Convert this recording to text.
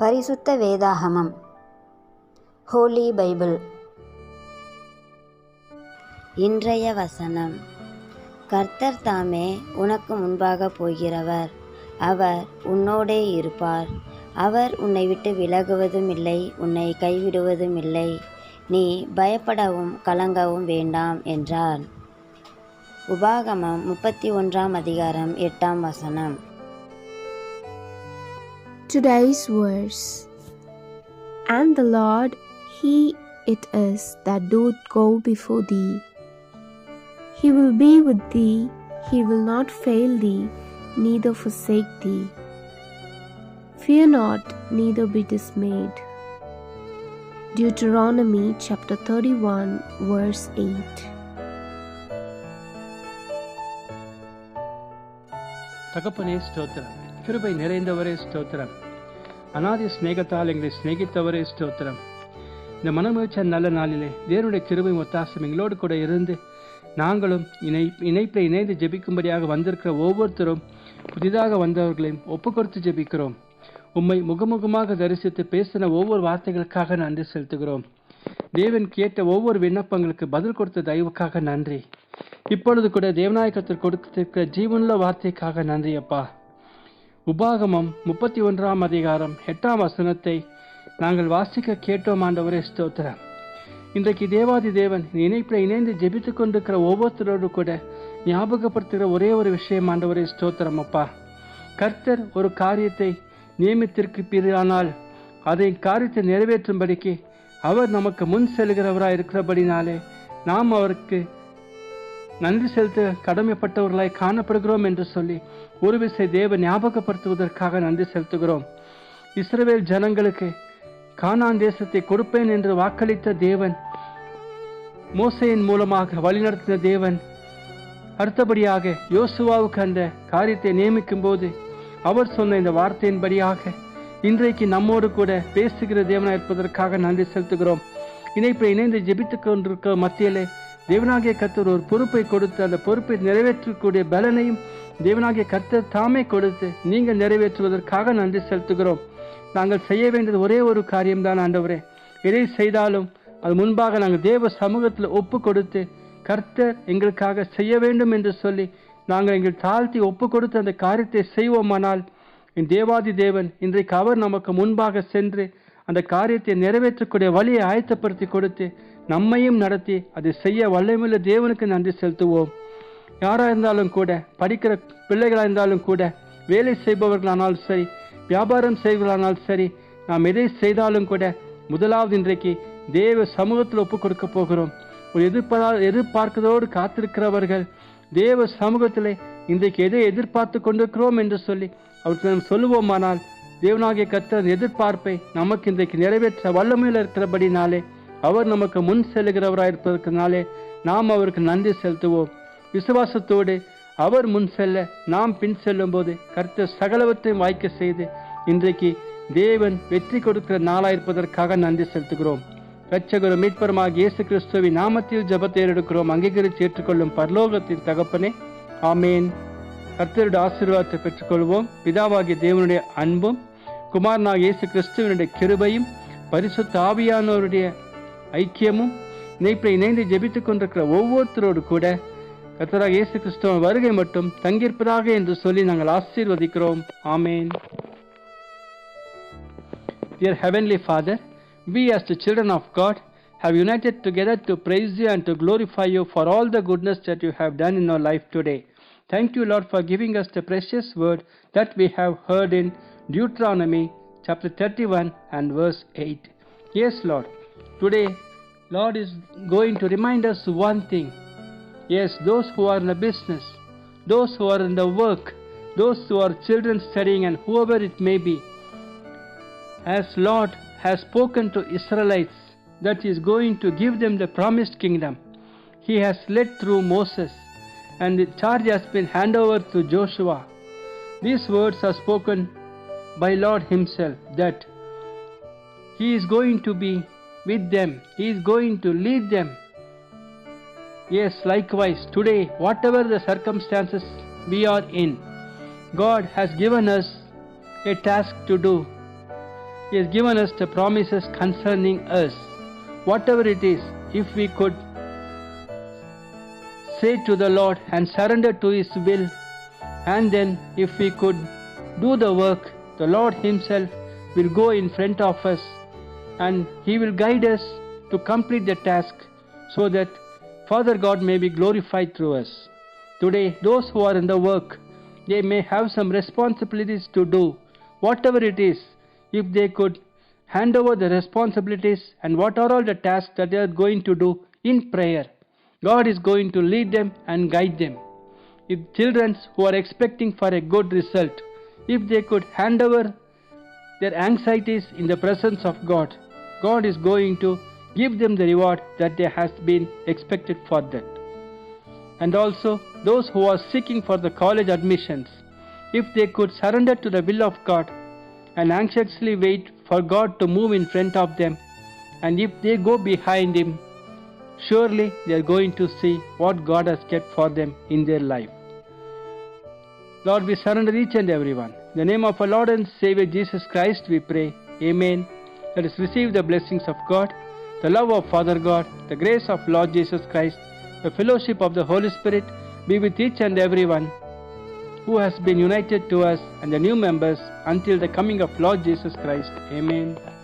பரிசுத்த வேதாகமம். ஹோலி பைபிள் இன்றைய வசனம். கர்த்தர் தாமே உனக்கு முன்பாக போகிறவர். அவர் உன்னோடே இருப்பார். அவர் உன்னை விட்டு விலகுவதும் இல்லை உன்னை கைவிடுவதும் இல்லை நீ பயப்படவும் கலங்கவும் வேண்டாம் என்றார். உபாகமம் முப்பத்தி ஒன்றாம் அதிகாரம் எட்டாம் வசனம். Today's verse And the Lord, He it is that doth go before thee. He will be with thee, He will not fail thee, neither forsake thee. Fear not, neither be dismayed. Deuteronomy chapter 31, verse 8. தகப்பனே ஸ்தோத்திரம் கிருபை நிறைந்தவரே ஸ்தோத்திரம். அனாதி சிநேகத்தால் எங்களை சிநேகித்தவரே ஸ்தோத்திரம். இந்த மனமுயற்ச நல்ல நாளிலே தேவனுடைய கிருபை ஒத்தாசம் எங்களோடு கூட இருந்து நாங்களும் இணை இணைப்பில் இணைந்து ஜெபிக்கும்படியாக வந்திருக்கிற ஒவ்வொருத்தரும் புதிதாக வந்தவர்களையும் ஒப்பு கொடுத்து ஜெபிக்கிறோம். உம்மை முகமுகமாக தரிசித்து பேசின ஒவ்வொரு வார்த்தைகளுக்காக நன்றி செலுத்துகிறோம். தேவன் கேட்ட ஒவ்வொரு விண்ணப்பங்களுக்கு பதில் கொடுத்த தயவுக்காக நன்றி. இப்பொழுது கூட தேவநாயகத்தில் கொடுத்திருக்கிற ஜீவனுள்ள வார்த்தைக்காக நன்றி அப்பா உபாகமம் முப்பத்தி ஒன்றாம் அதிகாரம் எட்டாம் வசனத்தை நாங்கள் வாசிக்க கேட்டோம் ஆண்டவரே ஸ்தோத்திரம். இன்றைக்கு தேவாதி தேவன் இணைப்பில் இணைந்து ஜெபித்து கொண்டிருக்கிற ஒவ்வொருத்தரோடு கூட ஞாபகப்படுத்துகிற ஒரே ஒரு விஷயம் ஆண்டவரே ஸ்தோத்திரம் அப்பா. கர்த்தர் ஒரு காரியத்தை நியமித்திருக்கிறானால் அதை காரியத்தை நிறைவேற்றும்படிக்கு அவர் நமக்கு முன் செல்கிறவராக இருக்கிறபடினாலே நாம் அவருக்கு நன்றி செலுத்த கடமைப்பட்டவர்களாய் காணப்படுகிறோம் என்று சொல்லி ஒரு விசை தேவ ஞாபகப்படுத்துவதற்காக நன்றி செலுத்துகிறோம். இஸ்ரவேல் ஜனங்களுக்கு கானான் தேசத்தை கொடுப்பேன் என்று வாக்களித்த தேவன் மோசையின் மூலமாக வழிநடத்தின தேவன் அடுத்தபடியாக யோசுவாவுக்கு அந்த காரியத்தை நியமிக்கும் போது அவர் சொன்ன இந்த வார்த்தையின்படியாக இன்றைக்கு நம்மோடு கூட பேசுகிற தேவனாக இருப்பதற்காக நன்றி செலுத்துகிறோம். இணைப்பை இணைந்து ஜெபித்துக் கொண்டிருக்க மத்தியிலே தேவனாகிய கத்தர் ஒரு பொறுப்பை கொடுத்து அந்த பொறுப்பை நிறைவேற்றக்கூடிய பலனையும் தேவனாகிய கத்தர் தாமே கொடுத்து நீங்கள் நிறைவேற்றுவதற்காக நன்றி செலுத்துகிறோம். நாங்கள் செய்ய வேண்டியது ஒரே ஒரு காரியம்தான் ஆண்டவரே. எதை செய்தாலும் அது முன்பாக நாங்கள் தேவ சமூகத்தில் ஒப்பு கொடுத்து கர்த்தர் எங்களுக்காக செய்ய வேண்டும் என்று சொல்லி நாங்கள் எங்கள் தாழ்த்தி ஒப்பு கொடுத்து அந்த காரியத்தை செய்வோமானால் என் தேவாதி தேவன் இன்றைக்கு அவர் நமக்கு முன்பாக சென்று அந்த காரியத்தை நிறைவேற்றக்கூடிய வழியை ஆயத்தப்படுத்தி கொடுத்து நம்மையும் நடத்தி அதை செய்ய வல்லமையுள்ள தேவனுக்கு நன்றி செலுத்துவோம். யாராக இருந்தாலும் கூட படிக்கிற பிள்ளைகளாக இருந்தாலும் கூட வேலை செய்பவர்களானாலும் சரி வியாபாரம் செய்வர்களானாலும் சரி நாம் எதை செய்தாலும் கூட முதலாவது இன்றைக்கு தேவ சமூகத்தில் ஒப்பு கொடுக்க போகிறோம். ஒரு எதிர்ப்பா எதிர்பார்க்கதோடு காத்திருக்கிறவர்கள் தேவ சமூகத்தில் இன்றைக்கு எதை எதிர்பார்த்து கொண்டிருக்கிறோம் என்று சொல்லி அவருக்கு நாம் சொல்லுவோமானால் தேவனாகிய கர்த்தர் எதிர்பார்ப்பை நமக்கு இன்றைக்கு நிறைவேற்ற வல்லமையில் இருக்கிறபடினாலே அவர் நமக்கு முன் செல்லுகிறவராயிருப்பதற்கனாலே நாம் அவருக்கு நன்றி செலுத்துவோம். விசுவாசத்தோடு அவர் முன் செல்ல நாம் பின் செல்லும் போது கர்த்தர் சகலவற்றையும் வாய்க்க செய்து இன்றைக்கு தேவன் வெற்றி கொடுக்கிற நாளாயிருப்பதற்காக நன்றி செலுத்துகிறோம். இரட்சகரு மீட்பருமாக இயேசு கிறிஸ்துவின் நாமத்தில் ஜபத்தை எடுக்கிறோம். அங்கீகரித்து ஏற்றுக்கொள்ளும் பரலோகத்தின் தகப்பனே ஆமேன். கர்த்தருடைய ஆசீர்வாதத்தை பெற்றுக்கொள்வோம். பிதாவாகிய தேவனுடைய அன்பும் குமாரனாக இயேசு கிறிஸ்துவனுடைய கிருபையும் பரிசுத்த ஆவியானோருடைய ஐக்கியமும் இணைப்பை இணைந்து ஜெபித்துக் கொண்டிருக்கிற ஒவ்வொருத்தரோடு கூட கர்த்தராக இயேசு கிறிஸ்துவ வருகை மட்டும் தங்கியிருப்பதாக என்று சொல்லி நாங்கள் ஆசீர்வதிக்கிறோம் ஆமேன் Dear Heavenly Father, we as the children of God have united together to praise you and to glorify you for all the goodness that you have done in our life today. Thank you, Lord, for giving us the precious word that we have heard in Deuteronomy chapter 31 and verse 8. Yes, Lord, today, Lord is going to remind us one thing. Yes, those who are in the business, those who are in the work, those who are children studying, and whoever it may be, as Lord has spoken to Israelites that He is going to give them the promised kingdom, He has led through Moses, and the charge has been handed over to Joshua. These words are spoken by Lord Himself that He is going to be with them, He is going to lead them. Yes, likewise, today, whatever the circumstances we are in, God has given us a task to do He has given us the promises concerning us. Whatever it is, if we could say to the Lord and surrender to His will, and then if we could do the work, the Lord Himself will go in front of us and He will guide us to complete the task so that Father God may be glorified through us. Today, those who are in the work, they may have some responsibilities to do. Whatever it is, if they could hand over the responsibilities and what are all the tasks that they are going to do in prayer, God is going to lead them and guide them. If children who are expecting for a good result, if they could hand over their anxieties in the presence of God, God is going to give them the reward that they has been expected for that. And also those who are seeking for the college admissions, if they could surrender to the will of God and anxiously wait for God to move in front of them, and if they go behind Him, surely they are going to see what God has kept for them in their life. Lord, we surrender each and every one. In the name of our Lord and Savior Jesus Christ, we pray. Amen. Let us receive the blessings of God, the love of Father God, the grace of Lord Jesus Christ, the fellowship of the Holy Spirit be with each and every one who has been united to us and the new members until the coming of Lord Jesus Christ. Amen.